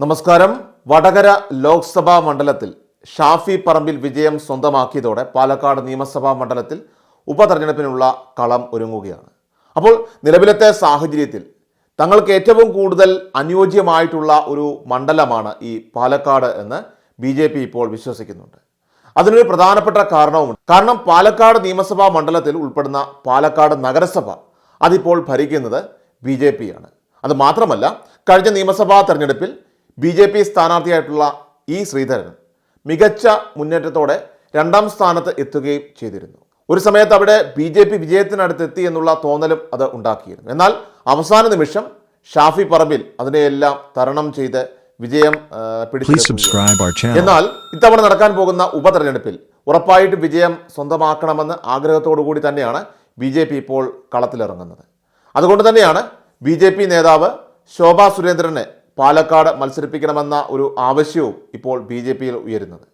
നമസ്കാരം. വടകര ലോക്സഭാ മണ്ഡലത്തിൽ ഷാഫി പറമ്പിൽ വിജയം സ്വന്തമാക്കിയതോടെ പാലക്കാട് നിയമസഭാ മണ്ഡലത്തിൽ ഉപതെരഞ്ഞെടുപ്പിനുള്ള കളം ഒരുങ്ങുകയാണ്. അപ്പോൾ നിലവിലത്തെ സാഹചര്യത്തിൽ തങ്ങൾക്ക് ഏറ്റവും കൂടുതൽ അനുയോജ്യമായിട്ടുള്ള ഒരു മണ്ഡലമാണ് ഈ പാലക്കാട് എന്ന് ബി ജെ പി ഇപ്പോൾ വിശ്വസിക്കുന്നുണ്ട്. അതിനൊരു പ്രധാനപ്പെട്ട കാരണവുമുണ്ട്. കാരണം പാലക്കാട് നിയമസഭാ മണ്ഡലത്തിൽ ഉൾപ്പെടുന്ന പാലക്കാട് നഗരസഭ അതിപ്പോൾ ഭരിക്കുന്നത് ബി ജെ പി ആണ്. അത് മാത്രമല്ല കഴിഞ്ഞ നിയമസഭാ തെരഞ്ഞെടുപ്പിൽ ബി ജെ പി സ്ഥാനാർത്ഥിയായിട്ടുള്ള ഇ ശ്രീധരൻ മികച്ച മുന്നേറ്റത്തോടെ രണ്ടാം സ്ഥാനത്ത് എത്തുകയും ചെയ്തിരുന്നു. ഒരു സമയത്ത് അവിടെ ബി ജെ പി വിജയത്തിനടുത്തെത്തി എന്നുള്ള തോന്നലും അത് ഉണ്ടാക്കിയിരുന്നു. എന്നാൽ അവസാന നിമിഷം ഷാഫി പറമ്പിൽ അതിനെയെല്ലാം തരണം ചെയ്ത് വിജയം channel. എന്നാൽ ഇത്തവണ നടക്കാൻ പോകുന്ന ഉപതെരഞ്ഞെടുപ്പിൽ ഉറപ്പായിട്ട് വിജയം സ്വന്തമാക്കണമെന്ന് ആഗ്രഹത്തോടു കൂടി തന്നെയാണ് ബി ജെ പി ഇപ്പോൾ കളത്തിലിറങ്ങുന്നത്. അതുകൊണ്ട് തന്നെയാണ് ബി ജെ പി നേതാവ് ശോഭാ സുരേന്ദ്രനെ പാലക്കാട് മത്സരിപ്പിക്കണമെന്ന ഒരു ആവശ്യവും ഇപ്പോൾ ബി ജെ പിയിൽ ഉയരുന്നത്.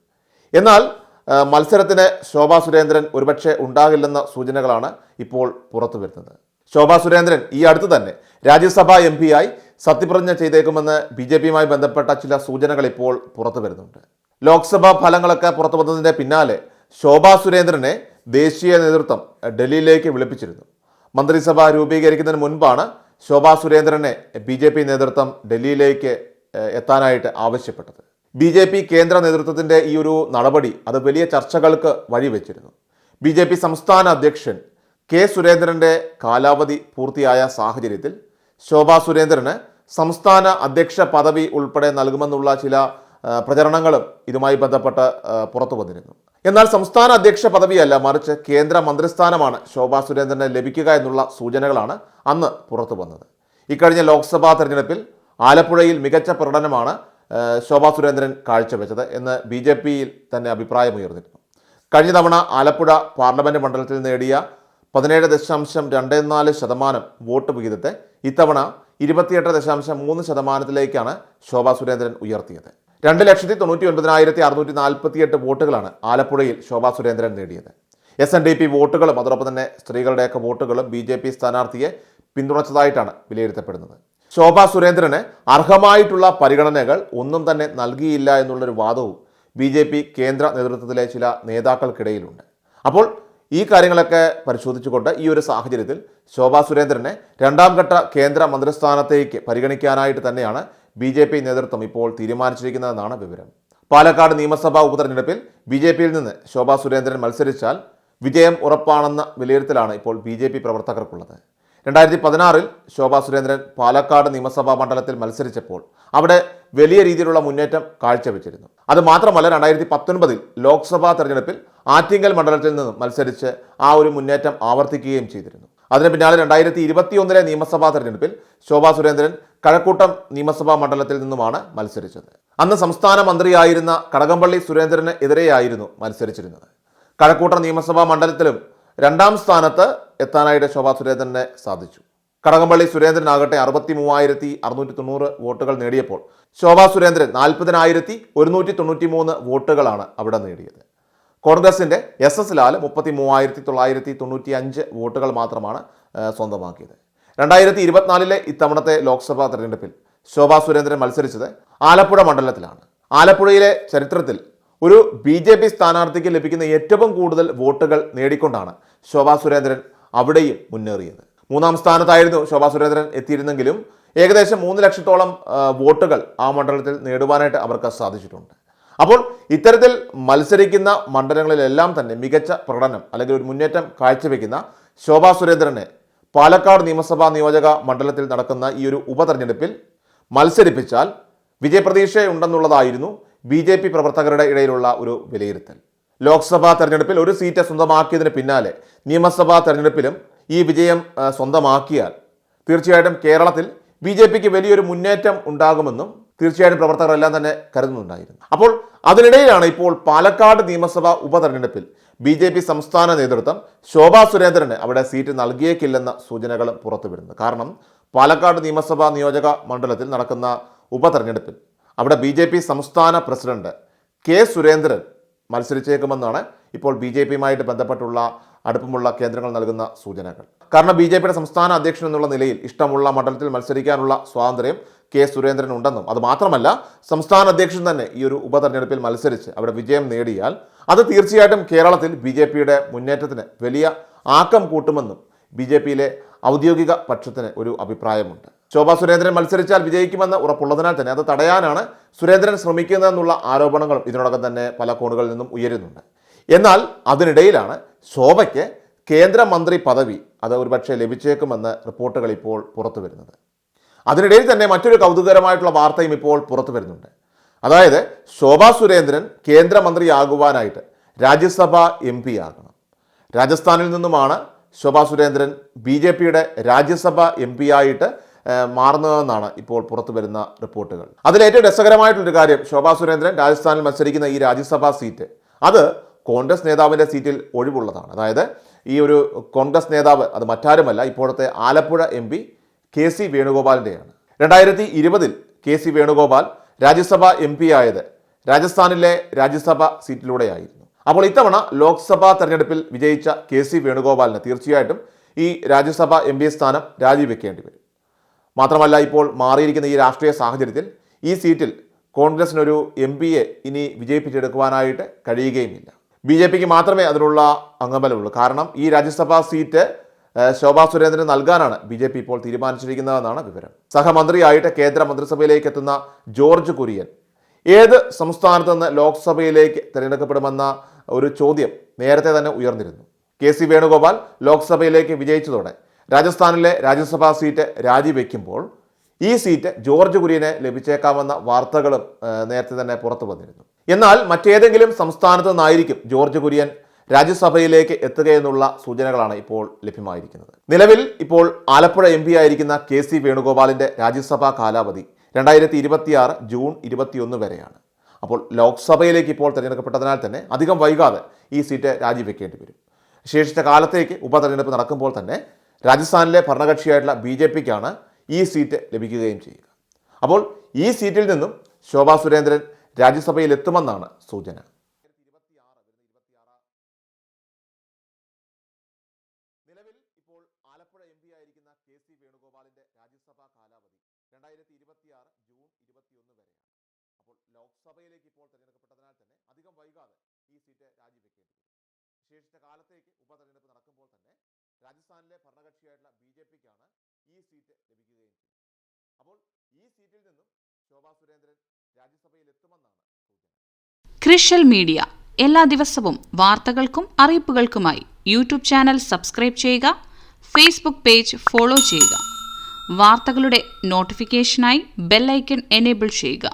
എന്നാൽ മത്സരത്തിന് ശോഭാ സുരേന്ദ്രൻ ഒരുപക്ഷെ ഉണ്ടാകില്ലെന്ന സൂചനകളാണ് ഇപ്പോൾ പുറത്തു വരുന്നത്. ശോഭാ സുരേന്ദ്രൻ ഈ അടുത്ത് തന്നെ രാജ്യസഭാ എം ആയി സത്യപ്രതിജ്ഞ ചെയ്തേക്കുമെന്ന് ബി ജെ പിയുമായി ബന്ധപ്പെട്ട ചില സൂചനകൾ ഇപ്പോൾ പുറത്തു വരുന്നുണ്ട്. ലോക്സഭാ ഫലങ്ങളൊക്കെ പുറത്തു വന്നതിന്റെ പിന്നാലെ ശോഭാ സുരേന്ദ്രനെ ദേശീയ നേതൃത്വം ഡൽഹിയിലേക്ക് വിളിപ്പിച്ചിരുന്നു. മന്ത്രിസഭ രൂപീകരിക്കുന്നതിന് മുൻപാണ് ശോഭാ സുരേന്ദ്രനെ ബി ജെ പി നേതൃത്വം ഡൽഹിയിലേക്ക് എത്താനായിട്ട് ആവശ്യപ്പെട്ടത്. ബി ജെ പി കേന്ദ്ര നേതൃത്വത്തിന്റെ ഈ ഒരു നടപടി അത് വലിയ ചർച്ചകൾക്ക് വഴിവെച്ചിരുന്നു ബി ജെ പി സംസ്ഥാന അധ്യക്ഷൻ കെ സുരേന്ദ്രന്റെ കാലാവധി പൂർത്തിയായ സാഹചര്യത്തിൽ ശോഭാ സുരേന്ദ്രന് സംസ്ഥാന അധ്യക്ഷ പദവി ഉൾപ്പെടെ നൽകുമെന്നുള്ള ചില പ്രചരണങ്ങളും ഇതുമായി ബന്ധപ്പെട്ട് പുറത്തു വന്നിരുന്നു. എന്നാൽ സംസ്ഥാന അധ്യക്ഷ പദവിയല്ല മറിച്ച് കേന്ദ്ര മന്ത്രിസ്ഥാനമാണ് ശോഭാ സുരേന്ദ്രന് ലഭിക്കുക എന്നുള്ള സൂചനകളാണ് അന്ന് പുറത്തു വന്നത്. ഇക്കഴിഞ്ഞ ലോക്സഭാ തെരഞ്ഞെടുപ്പിൽ ആലപ്പുഴയിൽ മികച്ച പ്രകടനമാണ് ശോഭാ സുരേന്ദ്രൻ കാഴ്ചവെച്ചത് എന്ന് ബി ജെ പിയിൽ തന്നെ അഭിപ്രായമുയർന്നിരുന്നു. കഴിഞ്ഞ തവണ ആലപ്പുഴ പാർലമെന്റ് മണ്ഡലത്തിൽ നേടിയ പതിനേഴ് ദശാംശം രണ്ട് നാല് ശതമാനം വോട്ട് വിഹിതത്തെ ഇത്തവണ ഇരുപത്തിയെട്ട് ദശാംശം മൂന്ന് ശതമാനത്തിലേക്കാണ് ശോഭാ സുരേന്ദ്രൻ ഉയർത്തിയത്. രണ്ട് ലക്ഷത്തി തൊണ്ണൂറ്റി ഒൻപതിനായിരത്തി അറുന്നൂറ്റി നാൽപ്പത്തിയെട്ട് വോട്ടുകളാണ് ആലപ്പുഴയിൽ ശോഭാ സുരേന്ദ്രൻ നേടിയത്. എസ് എൻ ഡി പി വോട്ടുകളും അതോടൊപ്പം തന്നെ സ്ത്രീകളുടെയൊക്കെ വോട്ടുകളും ബി ജെ പി സ്ഥാനാർത്ഥിയെ പിന്തുണച്ചതായിട്ടാണ് വിലയിരുത്തപ്പെടുന്നത്. ശോഭാ സുരേന്ദ്രന് അർഹമായിട്ടുള്ള പരിഗണനകൾ ഒന്നും തന്നെ നൽകിയില്ല എന്നുള്ളൊരു വാദവും ബി ജെ പി കേന്ദ്ര നേതൃത്വത്തിലെ ചില നേതാക്കൾക്കിടയിലുണ്ട്. അപ്പോൾ ഈ കാര്യങ്ങളൊക്കെ പരിശോധിച്ചുകൊണ്ട് ഈ ഒരു സാഹചര്യത്തിൽ ശോഭാ സുരേന്ദ്രനെ രണ്ടാം ഘട്ട കേന്ദ്ര മന്ത്രിസ്ഥാനത്തേക്ക് പരിഗണിക്കാനായിട്ട് തന്നെയാണ് ബി ജെ പി നേതൃത്വം ഇപ്പോൾ തീരുമാനിച്ചിരിക്കുന്നതെന്നാണ് വിവരം. പാലക്കാട് നിയമസഭാ ഉപതെരഞ്ഞെടുപ്പിൽ ബി ജെ പിയിൽ നിന്ന് ശോഭാ സുരേന്ദ്രൻ മത്സരിച്ചാൽ വിജയം ഉറപ്പാണെന്ന വിലയിരുത്തലാണ് ഇപ്പോൾ ബി ജെ പി പ്രവർത്തകർക്കുള്ളത്. രണ്ടായിരത്തി പതിനാറിൽ ശോഭാ സുരേന്ദ്രൻ പാലക്കാട് നിയമസഭാ മണ്ഡലത്തിൽ മത്സരിച്ചപ്പോൾ അവിടെ വലിയ രീതിയിലുള്ള മുന്നേറ്റം കാഴ്ചവെച്ചിരുന്നു. അത് മാത്രമല്ല രണ്ടായിരത്തി പത്തൊൻപതിൽ ലോക്സഭാ തെരഞ്ഞെടുപ്പിൽ ആറ്റിങ്ങൽ മണ്ഡലത്തിൽ നിന്നും മത്സരിച്ച് ആ ഒരു മുന്നേറ്റം ആവർത്തിക്കുകയും ചെയ്തിരുന്നു. അതിന് പിന്നാലെ രണ്ടായിരത്തി ഇരുപത്തി ഒന്നിലെ നിയമസഭാ തെരഞ്ഞെടുപ്പിൽ ശോഭാ സുരേന്ദ്രൻ കഴക്കൂട്ടം നിയമസഭാ മണ്ഡലത്തിൽ നിന്നുമാണ് മത്സരിച്ചത്. അന്ന് സംസ്ഥാന മന്ത്രിയായിരുന്ന കടകംപള്ളി സുരേന്ദ്രന് എതിരെയായിരുന്നു മത്സരിച്ചിരുന്നത്. കഴക്കൂട്ടം നിയമസഭാ മണ്ഡലത്തിലും രണ്ടാം സ്ഥാനത്ത് എത്താനായിട്ട് ശോഭാ സുരേന്ദ്രനെ സാധിച്ചു. കടകംപള്ളി സുരേന്ദ്രനാകട്ടെ അറുപത്തി മൂവായിരത്തി അറുന്നൂറ്റി തൊണ്ണൂറ് വോട്ടുകൾ നേടിയപ്പോൾ ശോഭാ സുരേന്ദ്രൻ നാൽപ്പതിനായിരത്തി ഒരുന്നൂറ്റി തൊണ്ണൂറ്റി മൂന്ന് വോട്ടുകളാണ് അവിടെ നേടിയത്. കോൺഗ്രസിന്റെ എസ് എസ് ലാൽ മുപ്പത്തി മൂവായിരത്തി തൊള്ളായിരത്തി തൊണ്ണൂറ്റി അഞ്ച് വോട്ടുകൾ മാത്രമാണ് സ്വന്തമാക്കിയത്. രണ്ടായിരത്തി ഇരുപത്തിനാലിലെ ഇത്തവണത്തെ ലോക്സഭാ തെരഞ്ഞെടുപ്പിൽ ശോഭാ സുരേന്ദ്രൻ മത്സരിച്ചത് ആലപ്പുഴ മണ്ഡലത്തിലാണ്. ആലപ്പുഴയിലെ ചരിത്രത്തിൽ ഒരു ബി ജെ പി സ്ഥാനാർത്ഥിക്ക് ലഭിക്കുന്ന ഏറ്റവും കൂടുതൽ വോട്ടുകൾ നേടിക്കൊണ്ടാണ് ശോഭാ സുരേന്ദ്രൻ അവിടെയും മുന്നേറിയത്. മൂന്നാം സ്ഥാനത്തായിരുന്നു ശോഭാ സുരേന്ദ്രൻ എത്തിയിരുന്നെങ്കിലും ഏകദേശം മൂന്ന് ലക്ഷത്തോളം വോട്ടുകൾ ആ മണ്ഡലത്തിൽ നേടുവാനായിട്ട് അവർക്ക് സാധിച്ചിട്ടുണ്ട്. അപ്പോൾ ഇത്തരത്തിൽ മത്സരിക്കുന്ന മണ്ഡലങ്ങളിലെല്ലാം തന്നെ മികച്ച പ്രകടനം അല്ലെങ്കിൽ ഒരു മുന്നേറ്റം കാഴ്ചവെക്കുന്ന ശോഭാ സുരേന്ദ്രനെ പാലക്കാട് നിയമസഭാ നിയോജക മണ്ഡലത്തിൽ നടക്കുന്ന ഈ ഒരു ഉപതെരഞ്ഞെടുപ്പിൽ മത്സരിപ്പിച്ചാൽ വിജയപ്രതീക്ഷയുണ്ടെന്നുള്ളതായിരുന്നു ബി ജെ പി പ്രവർത്തകരുടെ ഇടയിലുള്ള ഒരു വിലയിരുത്തൽ. ലോക്സഭാ തെരഞ്ഞെടുപ്പിൽ ഒരു സീറ്റ് സ്വന്തമാക്കിയതിന് പിന്നാലെ നിയമസഭാ തെരഞ്ഞെടുപ്പിലും ഈ വിജയം സ്വന്തമാക്കിയാൽ തീർച്ചയായിട്ടും കേരളത്തിൽ ബി വലിയൊരു മുന്നേറ്റം ഉണ്ടാകുമെന്നും തീർച്ചയായിട്ടും പ്രവർത്തകരെല്ലാം തന്നെ കരുതുന്നുണ്ടായിരുന്നു. അപ്പോൾ അതിനിടയിലാണ് ഇപ്പോൾ പാലക്കാട് നിയമസഭാ ഉപതെരഞ്ഞെടുപ്പിൽ ബി ജെ പി സംസ്ഥാന നേതൃത്വം ശോഭാ സുരേന്ദ്രന് അവിടെ സീറ്റ് നൽകിയേക്കില്ലെന്ന സൂചനകളും പുറത്തു വരുന്നത് കാരണം പാലക്കാട് നിയമസഭാ നിയോജക മണ്ഡലത്തിൽ നടക്കുന്ന ഉപതെരഞ്ഞെടുപ്പിൽ അവിടെ ബി ജെ പി സംസ്ഥാന പ്രസിഡന്റ് കെ സുരേന്ദ്രൻ മത്സരിച്ചേക്കുമെന്നാണ് ഇപ്പോൾ ബി ജെ പിയുമായിട്ട് ബന്ധപ്പെട്ടുള്ള അടുപ്പമുള്ള കേന്ദ്രങ്ങൾ നൽകുന്ന സൂചനകൾ. കാരണം ബി ജെ പിയുടെ സംസ്ഥാന അധ്യക്ഷൻ എന്നുള്ള നിലയിൽ ഇഷ്ടമുള്ള മണ്ഡലത്തിൽ മത്സരിക്കാനുള്ള സ്വാതന്ത്ര്യം കെ സുരേന്ദ്രൻ ഉണ്ടെന്നും അത് മാത്രമല്ല സംസ്ഥാന അധ്യക്ഷൻ തന്നെ ഈ ഒരു ഉപതെരഞ്ഞെടുപ്പിൽ മത്സരിച്ച് അവിടെ വിജയം നേടിയാൽ അത് തീർച്ചയായിട്ടും കേരളത്തിൽ ബി ജെ പിയുടെ മുന്നേറ്റത്തിന് വലിയ ആക്കം കൂട്ടുമെന്നും ബി ജെ പിയിലെ ഔദ്യോഗിക പക്ഷത്തിന് ഒരു അഭിപ്രായമുണ്ട്. ശോഭാ സുരേന്ദ്രൻ മത്സരിച്ചാൽ വിജയിക്കുമെന്ന് ഉറപ്പുള്ളതിനാൽ തന്നെ അത് തടയാനാണ് സുരേന്ദ്രൻ ശ്രമിക്കുന്നതെന്നുള്ള ആരോപണങ്ങളും ഇതിനോടകം തന്നെ പല കോണുകളിൽ നിന്നും ഉയരുന്നുണ്ട്. എന്നാൽ അതിനിടയിലാണ് ശോഭയ്ക്ക് കേന്ദ്രമന്ത്രി പദവി അത് ഒരുപക്ഷെ ലഭിച്ചേക്കുമെന്ന് റിപ്പോർട്ടുകൾ ഇപ്പോൾ പുറത്തു വരുന്നത് അതിനിടയിൽ തന്നെ മറ്റൊരു കൗതുകരമായിട്ടുള്ള വാർത്തയും ഇപ്പോൾ പുറത്തു വരുന്നുണ്ട്. അതായത് ശോഭാ സുരേന്ദ്രൻ കേന്ദ്രമന്ത്രിയാകുവാനായിട്ട് രാജ്യസഭ എം പി ആകണം. രാജസ്ഥാനിൽ നിന്നുമാണ് ശോഭാ സുരേന്ദ്രൻ ബി ജെ പിയുടെ രാജ്യസഭ എം പി ആയിട്ട് മാറുന്നതെന്നാണ് ഇപ്പോൾ പുറത്തു വരുന്ന റിപ്പോർട്ടുകൾ. അതിലേറ്റവും രസകരമായിട്ടുള്ളൊരു കാര്യം ശോഭാ സുരേന്ദ്രൻ രാജസ്ഥാനിൽ മത്സരിക്കുന്ന ഈ രാജ്യസഭാ സീറ്റ് അത് കോൺഗ്രസ് നേതാവിന്റെ സീറ്റിൽ ഒഴിവുള്ളതാണ്. അതായത് ഈ ഒരു കോൺഗ്രസ് നേതാവ് അത് മറ്റാരുമല്ല ഇപ്പോഴത്തെ ആലപ്പുഴ എം കെ സി വേണുഗോപാലിന്റെയാണ് രണ്ടായിരത്തി ഇരുപതിൽ K C Venugopal Rajya Sabha M P ആയത് രാജസ്ഥാനിലെ രാജ്യസഭ സീറ്റിലൂടെയായിരുന്നു. അപ്പോൾ ഇത്തവണ ലോക്സഭാ തെരഞ്ഞെടുപ്പിൽ വിജയിച്ച കെ സി വേണുഗോപാലിന് തീർച്ചയായിട്ടും ഈ രാജ്യസഭ എം പി സ്ഥാനം രാജിവെക്കേണ്ടി വരും. മാത്രമല്ല ഇപ്പോൾ മാറിയിരിക്കുന്ന ഈ രാഷ്ട്രീയ സാഹചര്യത്തിൽ ഈ സീറ്റിൽ കോൺഗ്രസിനൊരു എം പിയെ ഇനി വിജയിപ്പിച്ചെടുക്കുവാനായിട്ട് കഴിയുകയുമില്ല. ബി ജെ പിക്ക് മാത്രമേ അതിനുള്ള അംഗബലമുള്ളൂ. കാരണം ഈ രാജ്യസഭാ സീറ്റ് ശോഭാ സുരേന്ദ്രന് നൽകാനാണ് ബി ജെ പി ഇപ്പോൾ തീരുമാനിച്ചിരിക്കുന്നതെന്നാണ് വിവരം. സഹമന്ത്രിയായിട്ട് കേന്ദ്ര മന്ത്രിസഭയിലേക്ക് എത്തുന്ന ജോർജ് കുര്യൻ ഏത് സംസ്ഥാനത്ത് നിന്ന് ലോക്സഭയിലേക്ക് തിരഞ്ഞെടുക്കപ്പെടുമെന്ന ഒരു ചോദ്യം നേരത്തെ തന്നെ ഉയർന്നിരുന്നു. കെ സി വേണുഗോപാൽ ലോക്സഭയിലേക്ക് വിജയിച്ചതോടെ രാജസ്ഥാനിലെ രാജ്യസഭാ സീറ്റ് രാജിവെക്കുമ്പോൾ ഈ സീറ്റ് ജോർജ് കുര്യനെ ലഭിച്ചേക്കാമെന്ന വാർത്തകളും നേരത്തെ തന്നെ പുറത്തു വന്നിരുന്നു. എന്നാൽ മറ്റേതെങ്കിലും സംസ്ഥാനത്ത് നിന്നായിരിക്കും ജോർജ് കുര്യൻ രാജ്യസഭയിലേക്ക് എത്തുകയെന്നുള്ള സൂചനകളാണ് ഇപ്പോൾ ലഭ്യമായിരിക്കുന്നത്. നിലവിൽ ഇപ്പോൾ ആലപ്പുഴ എം ആയിരിക്കുന്ന കെ സി വേണുഗോപാലിന്റെ രാജ്യസഭാ കാലാവധി രണ്ടായിരത്തി ഇരുപത്തിയാറ് ജൂൺ ഇരുപത്തിയൊന്ന് വരെയാണ്. അപ്പോൾ ലോക്സഭയിലേക്ക് ഇപ്പോൾ തിരഞ്ഞെടുക്കപ്പെട്ടതിനാൽ തന്നെ അധികം വൈകാതെ ഈ സീറ്റ് രാജിവെക്കേണ്ടി വരും. ശേഷിച്ച കാലത്തേക്ക് ഉപതെരഞ്ഞെടുപ്പ് നടക്കുമ്പോൾ തന്നെ രാജസ്ഥാനിലെ ഭരണകക്ഷിയായിട്ടുള്ള ബി ജെ പിക്കാണ് ഈ സീറ്റ് ലഭിക്കുകയും ചെയ്യുക. അപ്പോൾ ഈ സീറ്റിൽ നിന്നും ശോഭാ സുരേന്ദ്രൻ രാജ്യസഭയിൽ എത്തുമെന്നാണ് സൂചന നിലവിൽ ഇപ്പോൾ ആലപ്പുഴ എം പി ആയിരിക്കുന്ന കെ സി വേണുഗോപാലിന്റെ രാജ്യസഭാ കാലാവധി രണ്ടായിരത്തി ഇരുപത്തിയാറ് ജൂൺ ഇരുപത്തിയൊന്ന് വരെയാണ് അപ്പോൾ ലോക്സഭയിലേക്ക് ഇപ്പോൾ തിരഞ്ഞെടുക്കപ്പെട്ടതിനാൽ തന്നെ അധികം വൈകാതെ ഈ സീറ്റ് രാജിവെക്കേണ്ടി വരും ശേഷിച്ച കാലത്തേക്ക് ഉപതെരഞ്ഞെടുപ്പ് നടക്കുമ്പോൾ തന്നെ രാജസ്ഥാനിലെ ഭരണകക്ഷിയായിട്ടുള്ള ബി ജെ പിക്കാണ് ഈ സീറ്റ് ലഭിക്കുകയും ചെയ്യും അപ്പോൾ ഈ സീറ്റിൽ നിന്നും ശോഭാ സുരേന്ദ്രൻ രാജ്യസഭയിൽ എത്തുമെന്നാണ് സൂചന. ക്രിഷ്യൽ മീഡിയ. എല്ലാ ദിവസവും വാർത്തകൾക്കും അറിയിപ്പുകൾക്കുമായി യൂട്യൂബ് ചാനൽ സബ്സ്ക്രൈബ് ചെയ്യുക ഫേസ്ബുക്ക് പേജ് ഫോളോ ചെയ്യുക. വാർത്തകളുടെ നോട്ടിഫിക്കേഷനായി ബെല്ലൈക്കൺ എനേബിൾ ചെയ്യുക.